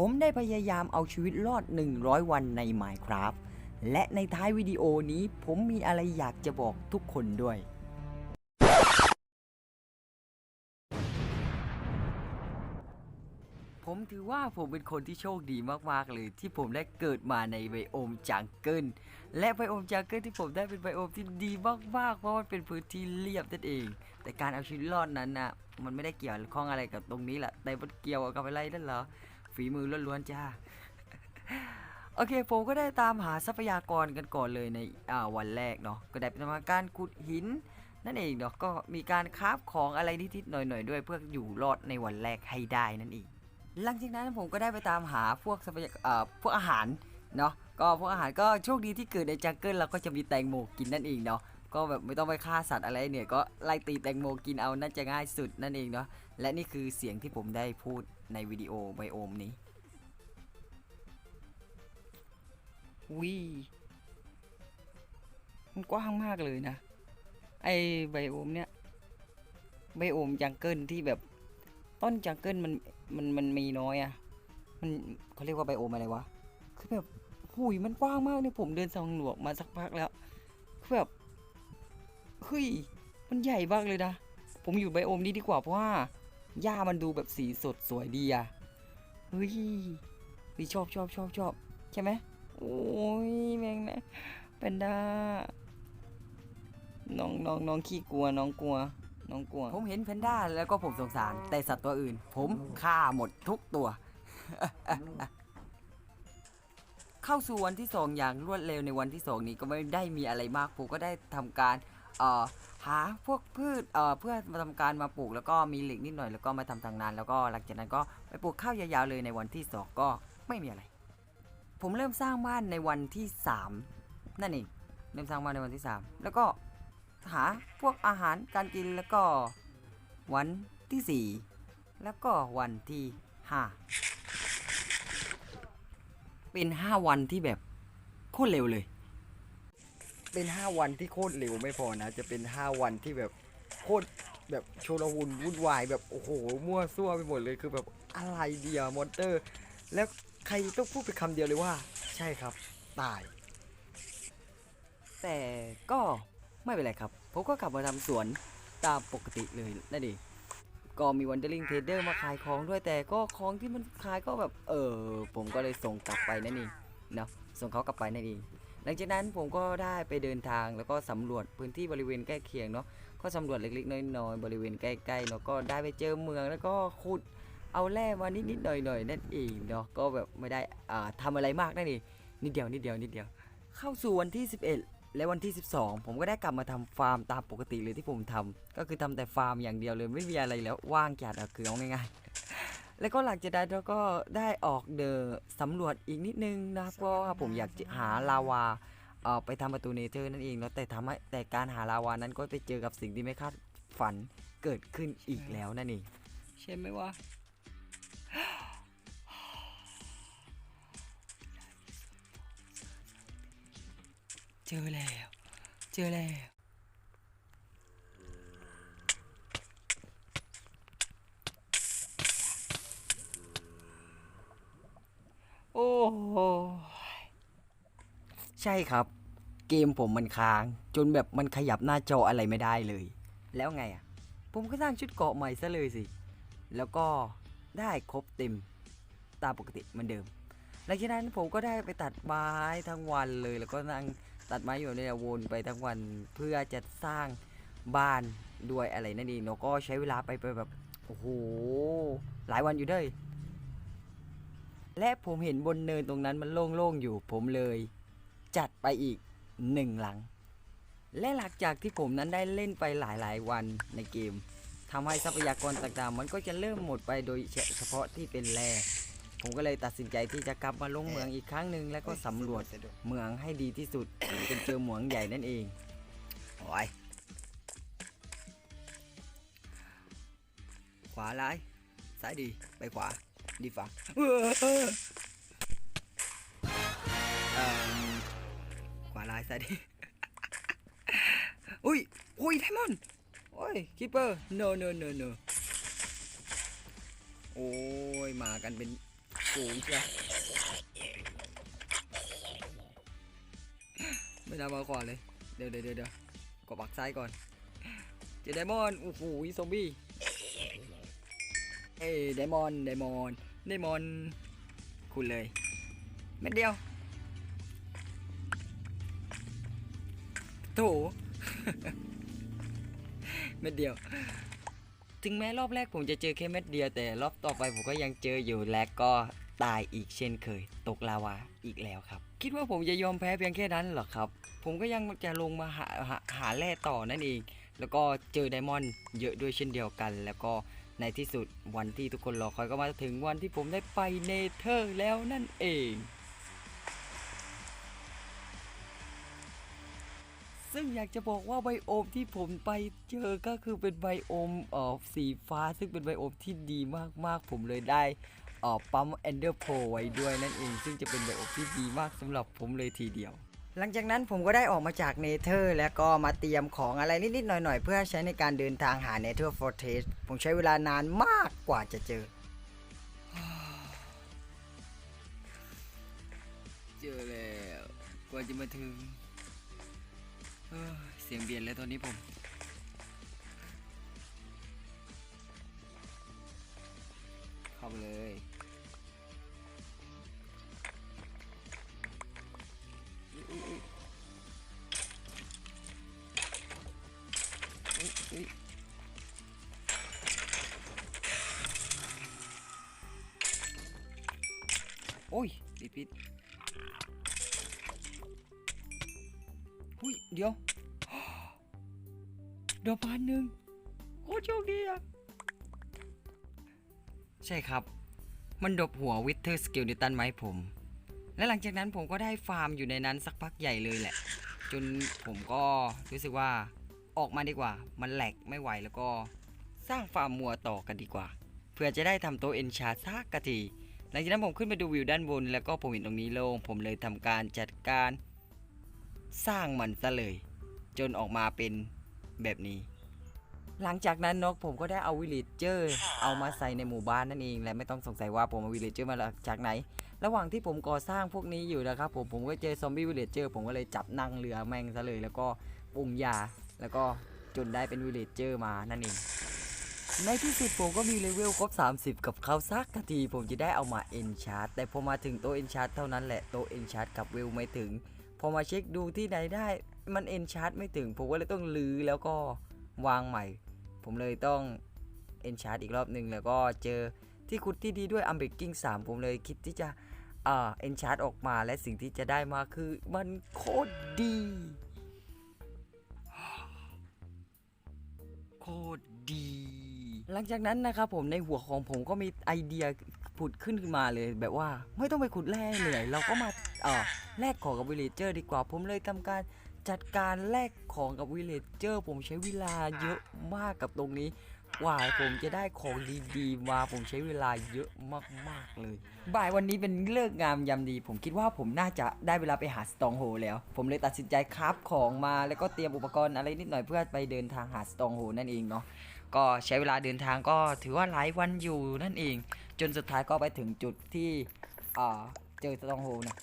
ผมได้พยายามเอาชีวิตรอด 100 วันใน Minecraft และในท้ายวิดีโอนี้ผมมีอะไรอยากจะบอกทุกคนด้วย ผมถือว่าผมเป็นคนที่โชคดีมาก ๆ เลย ที่ผมได้เกิดมาในไบโอมจังเกิลและไบโอมจังเกิลที่ผมได้เป็นไบโอมที่ดีมาก ๆ เพราะมันเป็นพื้นที่เรียบนั่นเอง แต่การเอาชีวิตรอดนั้นนะมันไม่ได้เกี่ยวข้องอะไรกับตรงนี้แหละแต่มันเกี่ยวกับอะไรนั่นเหรอ ฝีมือล้วนๆจ้า โอเคผมก็ได้ตามหาทรัพยากรกันก่อนเลยในวันแรกเนาะก็ได้ไปทำการขุดหินนั่นเองเนาะก็มีการคราฟของอะไรนิดๆหน่อยๆด้วยเพื่ออยู่รอดในวันแรกให้ได้นั่นเองหลังจากนั้นผมก็ได้ไปตามหาพวกทรัพยากรพวกอาหารเนาะก็พวกอาหารก็โชคดีที่เกิดในจังเกิลเราก็จะมีแตงโมกินนั่นเองเนาะก็แบบไม่ต้องไปฆ่าสัตว์อะไรเนี่ยก็ไล่ตีแตงโมกินเอาน่าจะง่ายสุดนั่นเองเนาะและนี่คือเสียงที่ผมได้พูด ในวิดีโอไบโอมนี้วิมันกว้างมากเลยนะ ไอไบโอมเนี่ยไบโอมจังเกิลที่แบบต้นจังเกิลมันมันมันมีน้อยอะมันเขาเรียกว่าไบโอมอะไรวะ คือแบบหุยมันกว้างมากเนี่ยผมเดินสำรวจมาสักพักแล้วคือแบบเฮ้ยมันใหญ่มากเลยนะ ผมอยู่ไบโอมนี้ดีกว่าเพราะว่า หญ้ามันดูแบบสีสดสวยดีอะเฮ้ยนี่ชอบชอบชอบชอบใช่ไหมโอ้ยแมงนะเป็นด้าน้องน้องน้องขี้กลัวน้องกลัว น้องกลัว ผมเห็นแพนด้าแล้วก็ผมสงสาร แต่สัตว์ตัวอื่น ผมฆ่าหมดทุกตัว เข้าสู่วันที่2องอย่างรวดเร็วในวันที่2นี้ก็ไม่ได้มีอะไรมากผมก็ได้ทำการ หาพวกพืชเพื่อมาทำการมาปลูกแล้วก็มีเหล็กนิดหน่อยแล้วก็มาทำทางนานแล้วก็หลังจากนั้นก็ไปปลูกข้าวยาวๆเลยในวันที่ 2 ก็ไม่มีอะไร ผมเริ่มสร้างบ้านในวันที่ 3 นั่นเองเริ่มสร้างบ้านในวันที่ 3 แล้วก็หาพวกอาหารการกินแล้วก็วันที่ 4 แล้วก็วันที่ 5 เป็น 5 วันที่แบบโคตรเร็วเลย เป็น5วันที่โคตรเร็วไม่พอนะ จะเป็น5วันที่แบบโคตรแบบโชลวุนวุ่นวายแบบโอ้โหมั่วซั่วไปหมดเลยคือแบบอะไรเดียมอนเตอร์ แล้วใครต้องพูดไปคำเดียวเลยว่า ใช่ครับ ตาย แต่ก็ไม่เป็นไรครับผมก็กลับมาทำสวนตามปกติเลยนั่นเองก็มีวันเดอร์ลิงเทเดอร์มาขายของด้วยแต่ก็ของที่มันขายก็แบบ เออผมก็เลยส่งกลับไปนั่นเองเนาะส่งเขากลับไปนั่นเอง หลังจากนั้นผมก็ได้ไปเดินทางแล้วก็สำรวจพื้นที่บริเวณใกล้เคียงเนาะก็สำรวจเล็กๆน้อยๆบริเวณใกล้ๆเนาะก็ได้ไปเจอเมืองแล้วก็ขุดเอาแร่มานิดๆหน่อยๆนั่นเองเนาะก็แบบไม่ได้อ่าทำอะไรมากนั่นเองนิดเดียวนิดเดียวนิดเดียว เข้าสู่วันที่ 11 และวันที่ 12 ผมก็ได้กลับมาทำฟาร์มตามปกติเลยที่ผมทำก็คือทำแต่ฟาร์มอย่างเดียวเลยไม่มีอะไรแล้วว่างจัดอะคือเอาง่ายๆ แล้วก็หลังจากนั้นเราก็ได้ออกเดินสำรวจอีกนิดนึงนะเพราะว่าผมอยากจะหาลาวาเอ่อไปทำประตูเนเธอร์นั่นเองเนาะแต่ทำให้แต่การหาลาวานั้นก็ไปเจอกับสิ่งที่ไม่คาดฝันเกิดขึ้นอีกแล้วนั่นเองใช่ไหมวะเจอแล้ว เจอแล้ว โอ้โห ใช่ครับ เกมผมมันค้าง จนแบบมันขยับหน้าจออะไรไม่ได้เลย แล้วไงอะ ผมก็สร้างชุดเกาะใหม่ซะเลยสิ แล้วก็ได้ครบเต็มตามปกติเหมือนเดิม หลังจากนั้นผมก็ได้ไปตัดไม้ทั้งวันเลย แล้วก็นั่งตัดไม้อยู่ในวนไปทั้งวันเพื่อจะสร้างบ้านด้วยอะไรนั่นเองแล้วก็ใช้เวลาไปไปแบบโอ้โหหลายวันอยู่เด้วยและผมเห็นบนเนินตรงนั้นมันโล่งๆอยู่ ผมเลย จัดไปอีกหนึ่งหลัง และหลังจากที่ผมนั้นได้เล่นไปหลายๆ วันในเกมทำให้ทรัพยากรต่างๆ มันก็จะเริ่มหมดไปโดยเฉพาะที่เป็นแร่ผมก็เลยตัดสินใจที่จะกลับมาลงเมืองอีกครั้งหนึ่งแล้วก็สำรวจเมืองให้ดีที่สุดจนเจอเหมืองใหญ่นั่นเองโอ้ยขวาร้ายซ้ายดีไปขวาดีฝ่าเอิ่มข วาร้ายซ้ายดีอุ้ย อุ้ยไดมอนด์โอ้ยคิปเปอร์ no no no no โอ้ย มากันเป็นสูงจ้ะไม่น่ามาก่อนเลย เดี๋ยวเดี๋ยวเดี๋ยวเดี๋ยวกดปักซ้ายก่อน เจอไดมอนด์โอ้โหซอมบี้เอ้ไดมอนด์ไดมอนด์ไดมอนด์คุณเลยเม็ดเดียว โถ เม็ดเดียว ถึงแม้รอบแรกผมจะเจอแค่เม็ดเดียวแต่รอบต่อไปผมก็ยังเจออยู่และก็ตายอีกเช่นเคย ตกลาวาอีกแล้วครับ คิดว่าผมจะยอมแพ้เพียงแค่นั้นหรอครับ ผมก็ยังจะลงมาหาหาหาแร่ต่อนั่นเอง แล้วก็เจอไดมอนด์เยอะด้วยเช่นเดียวกัน แล้วก็ในที่สุดวันที่ทุกคนรอคอยก็มาถึงวันที่ผมได้ไปเนเธอร์แล้วนั่นเอง ซึ่งอยากจะบอกว่าไบโอมที่ผมไปเจอก็คือเป็นไบโอมเอ่อสีฟ้า ซึ่งเป็นไบโอมที่ดีมากๆ ผมเลยได้เอ่อปั๊มแอนเดอร์โพไว้ด้วยนั่นเอง ซึ่งจะเป็นไบโอมที่ดีมากสำหรับผมเลยทีเดียว หลังจากนั้นผมก็ได้ออกมาจากเนเธอร์แล้วก็มาเตรียมของอะไรนิดๆหน่อยๆ เพื่อใช้ในการเดินทางหาเนเธอร์ฟอร์เทสผมใช้เวลานานมากกว่าจะเจอ เจอแล้วกว่าจะมาถึง เสียงเบียดเลยตอนนี้ผม เข้าไปเลย อุ้ยเดี๋ยวดี๋ยวพันหนึ่งโคตรโชคดีอะใช่ครับ มันดบหัววิทเทอร์สกิลดิตันไม้ผม และหลังจากนั้นผมก็ได้ฟาร์มอยู่ในนั้นสักพักใหญ่เลยแหละ จนผมก็รู้สึกว่าออกมาดีกว่า มันแหลกไม่ไหวแล้วก็สร้างฟาร์มมัวต่อกันดีกว่า เพื่อจะได้ทำโต๊ะเอนชาซักกะทีหลังจากนั้นผมขึ้นไปดูวิวด้านบน แล้วก็ผมเห็นตรงนี้โล่งผมเลยทำการจัดการ สร้างมันซะเลย จนออกมาเป็นแบบนี้ หลังจากนั้นนกผมก็ได้เอาวิลเลจเจอร์เอามาใส่ในหมู่บ้านนั่นเองและไม่ต้องสงสัยว่าผมเอาวิลเลจเจอร์มาจากไหน ระหว่างที่ผมก่อสร้างพวกนี้อยู่นะครับผมผมก็เจอซอมบี้วิลเลจเจอร์ผมก็เลยจับนั่งเรือแม่งซะเลย แล้วก็ปรุงยาแล้วก็จนได้เป็นวิลเลจเจอร์มานั่นเองในที่สุดผมก็มีเลเวลครบ 30 กับเขาสักทีผมจะได้เอามาเอนชาร์ตแต่พอมาถึงโตเอนชาร์ตเท่านั้นแหละโตเอนชาร์ตกับเวลไม่ถึง พอมาเช็คดูที่ไหนได้ มันเอนชาร์ตไม่ถึง ผมก็เลยต้องลือแล้วก็วางใหม่ ผมเลยต้องเอนชาร์ตอีกรอบหนึ่งแล้วก็เจอที่ขุดที่ดีด้วยอัมเบกกิ้ง3ผมเลยคิดที่จะอ่าเอนชาร์ตออกมาและสิ่งที่จะได้มาคือมันโคตรดี โคตรดี หลังจากนั้นนะครับผมในหัวของผมก็มีไอเดีย ผุดขึ้นมาเลยแบบว่าไม่ต้องไปขุดแร่เหนื่อย เราก็มาเอ่อแลกของกับวิลเลจเจอร์ดีกว่าผมเลยทำการจัดการแลกของกับวิลเลจเจอร์ผมใช้เวลาเยอะมากกับตรงนี้กว่าผมจะได้ของดีๆมาผมใช้เวลาเยอะมากๆเลย บ่ายวันนี้เป็นเลิกงามยามดี ผมคิดว่าผมน่าจะได้เวลาไปหาสตองโฮแล้ว ผมเลยตัดสินใจคราฟของมาแล้วก็เตรียมอุปกรณ์อะไรนิดหน่อยเพื่อไปเดินทางหาสตองโฮนั่นเองเนาะก็ใช้เวลาเดินทางก็ถือว่าหลายวันอยู่นั่นเอง จนสุดท้ายก็ไปถึงจุดที่เจอสตองโฮนะ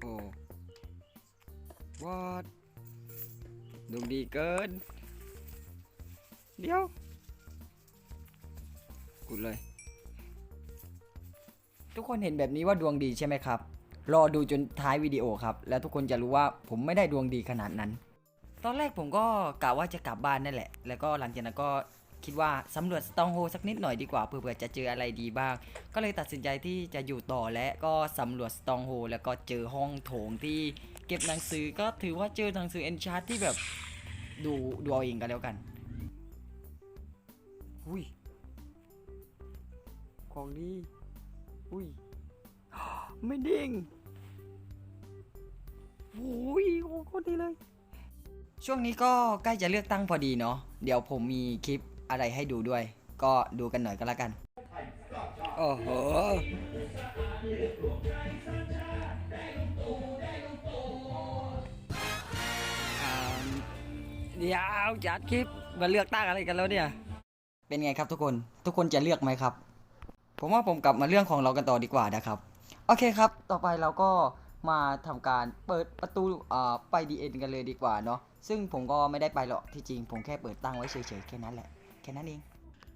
โอ้วอดดวงดีเกิน เดี๋ยวกุดเลย ทุกคนเห็นแบบนี้ว่าดวงดีใช่ไหมครับ รอดูจนท้ายวิดีโอครับ แล้วทุกคนจะรู้ว่าผมไม่ได้ดวงดีขนาดนั้น ตอนแรกผมก็กะว่าจะกลับบ้านนั่นแหละ แล้วก็หลังจากนั้นก็คิดว่าสำรวจสตองโฮสักนิดหน่อยดีกว่าเผื่อจะเจออะไรดีบ้าง ก็เลยตัดสินใจที่จะอยู่ต่อและก็สำรวจสตองโฮแล้วก็เจอห้องโถงที่เก็บหนังสือก็ถือว่าเจอหนังสือเอนชาร์ที่แบบดูดูเอาเองกันแล้วกันอุ้ยของดีอุ้ยไม่เด้งโอ้ยโอ้โคตรดีเลย ช่วงนี้ก็ใกล้จะเลือกตั้งพอดีเนาะเดี๋ยวผมมีคลิปอะไรให้ดูด้วย ก็ดูกันหน่อยก็แล้วกัน โอ้โหอ่าเดี๋ยวจัดคลิปมาเลือกตั้งอะไรกันแล้วเนี่ย เป็นไงครับทุกคนทุกคนจะเลือกไหมครับ ผมว่าผมกลับมาเรื่องของเรากันต่อดีกว่านะครับ โอเคครับ ต่อไปเราก็มาทำการเปิดประตูอ่าไปดีเอ็นกันเลยดีกว่าเนาะ ซึ่งผมก็ไม่ได้ไปหรอกที่จริง ผมแค่เปิดตั้งไว้เฉยๆแค่นั้นแหละแค่นั้นเอง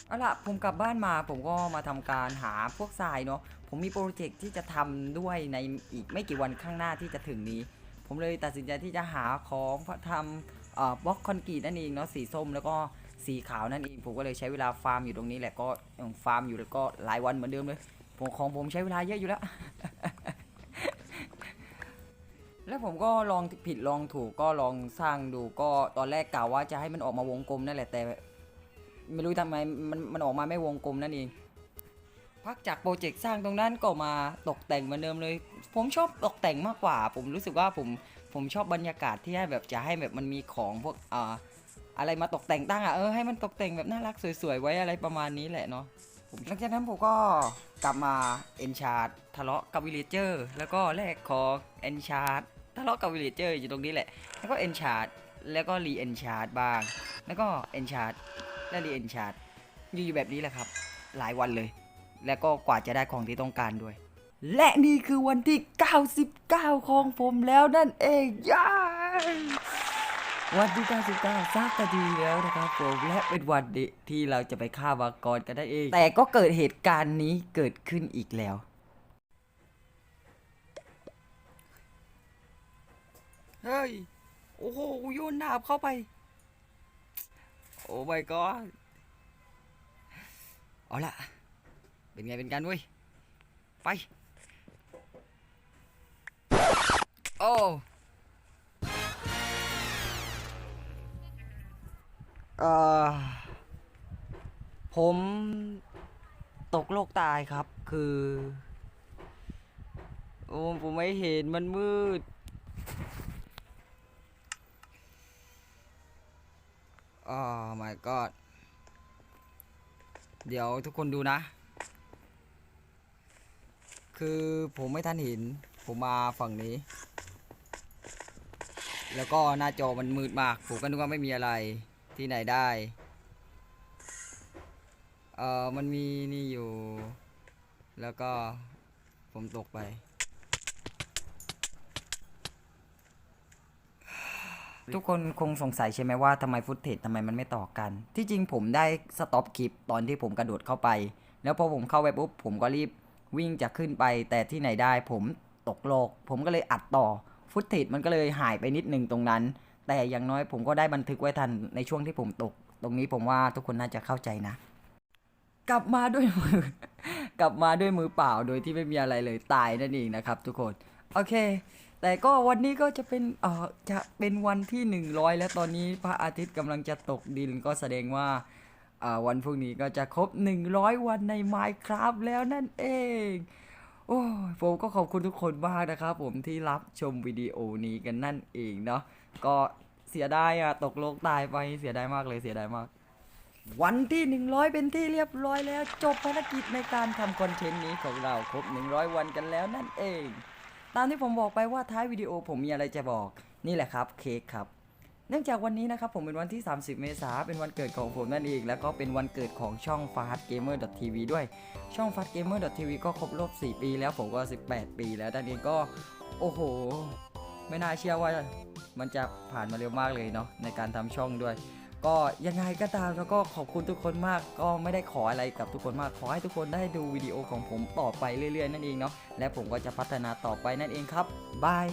เอาล่ะผมกลับบ้านมาผมก็มาทำการหาพวกทรายเนาะผมมีโปรเจกต์ที่จะทำด้วยในอีกไม่กี่วันข้างหน้าที่จะถึงนี้ ผมเลยตัดสินใจที่จะหาของทำเอ่อบล็อกคอนกรีตนั่นเองเนาะสีส้มแล้วก็สีขาวนั่นเองผมก็เลยใช้เวลาฟาร์มอยู่ตรงนี้แหละก็ฟาร์มอยู่แล้วก็หลายวันเหมือนเดิมเลยผมของผมใช้เวลาเยอะอยู่แล้ว แล้วผมก็ลองผิดลองถูกก็ลองสร้างดูก็ตอนแรกกล่าวว่าจะให้มันออกมาวงกลมนั่นแหละแต่ ไม่รู้ทำไมมันมันออกมาไม่วงกลมนั่นเองพักจากโปรเจกต์สร้างตรงนั้นก็มาตกแต่งเหมือนเดิมเลย ผมชอบตกแต่งมากกว่า ผมรู้สึกว่าผมผมชอบบรรยากาศที่ให้แบบจะให้แบบมันมีของพวกอ่าอะไรมาตกแต่งตั้งอะเออให้มันตกแต่งแบบน่ารักสวยๆไว้อะไรประมาณนี้แหละเนาะผมหลังจากนั้นผมก็กลับมาเอนชาร์ทะเลาะกับวิลเลเจอร์ แล้วก็แลกของเอนชาร์ทะเลาะกับวิลเลจเจอร์อยู่ตรงนี้แหละ แล้วก็เอนชาร์ดแล้วก็รีเอนชาร์ดบ้าง แล้วก็เอนชาร์ดและรีเอนชาร์ดอยู่แบบนี้แหละครับ หลายวันเลย แล้วก็กว่าจะได้ของที่ต้องการด้วย และนี่คือวันที่ 99 ของผมแล้วนั่นเองย้ายวันที่ 99สักนาทีแล้วนะครับผมและเป็นวันที่เราจะไปฆ่ามังกรกันได้เอง แต่ก็เกิดเหตุการณ์นี้เกิดขึ้นอีกแล้ว เฮ้ย โอ้โหโยนดาบเข้าไป โอ้ my god เอาละเป็นไงเป็นกันเว้ย ไป โอ้เออผมตกโลกตายครับคือ โอ้ผมไม่เห็นมันมืด อ๋อ my god เดี๋ยวทุกคนดูนะ คือผมไม่ทันเห็น ผมมาฝั่งนี้ แล้วก็หน้าจอมันมืดมาก ผมก็นึกว่าไม่มีอะไร ที่ไหนได้ เออมันมีนี่อยู่ แล้วก็ผมตกไป ทุกคนคงสงสัยใช่ไหมว่าทำไมฟุตเทจทำไมมันไม่ต่อกัน ที่จริงผมได้สต็อปคลิปตอนที่ผมกระโดดเข้าไป แล้วพอผมเข้าไปปุ๊บผมก็รีบวิ่งจะขึ้นไป แต่ที่ไหนได้ผมตกโลก ผมก็เลยอัดต่อฟุตเทจมันก็เลยหายไปนิดนึงตรงนั้น แต่อย่างน้อยผมก็ได้บันทึกไว้ทันในช่วงที่ผมตก ตรงนี้ผมว่าทุกคนน่าจะเข้าใจนะ กลับมาด้วยมือ กลับมาด้วยมือเปล่าโดยที่ไม่มีอะไรเลยตายนั่นเองนะครับ ทุกคนโอเค แต่ก็วันนี้ก็จะเป็นเออจะเป็นวันที่ 100 แล้วตอนนี้พระอาทิตย์กำลังจะตกดินก็แสดงว่าอ่าวันพรุ่งนี้ก็จะครบ 100 วันใน Minecraft แล้วนั่นเอง โอ้ยผมก็ขอบคุณทุกคนมากนะครับผมที่รับชมวิดีโอนี้กันนั่นเองเนาะก็เสียดายอะตกโลกตายไปเสียดายมากเลยเสียดายมาก วันที่ 100 เป็นที่เรียบร้อยแล้ว จบภารกิจในการทำคอนเทนต์นี้ของเราครบ 100 วันกันแล้วนั่นเอง ตามที่ผมบอกไปว่าท้ายวิดีโอผมมีอะไรจะบอกนี่แหละครับเค้กครับ เนื่องจากวันนี้นะครับผมเป็นวันที่ 30 เมษาเป็นวันเกิดของผมนั่นเอง แล้วก็เป็นวันเกิดของช่อง f a s t Gamer TV ด้วยช่อง f a s t Gamer TV ก็ครบรอบ 4 ปีแล้วผมก็ 18 ปีแล้วนั่นเองก็โอ้โห ไม่น่าเชื่อว่ามันจะผ่านมาเร็วมากเลยเนาะในการทำช่องด้วย ก็ยังไงก็ตามแล้วก็ขอบคุณทุกคนมาก ก็ไม่ได้ขออะไรกับทุกคนมาก ขอให้ทุกคนได้ดูวิดีโอของผมต่อไปเรื่อยๆนั่นเองเนาะ และผมก็จะพัฒนาต่อไปนั่นเองครับ บาย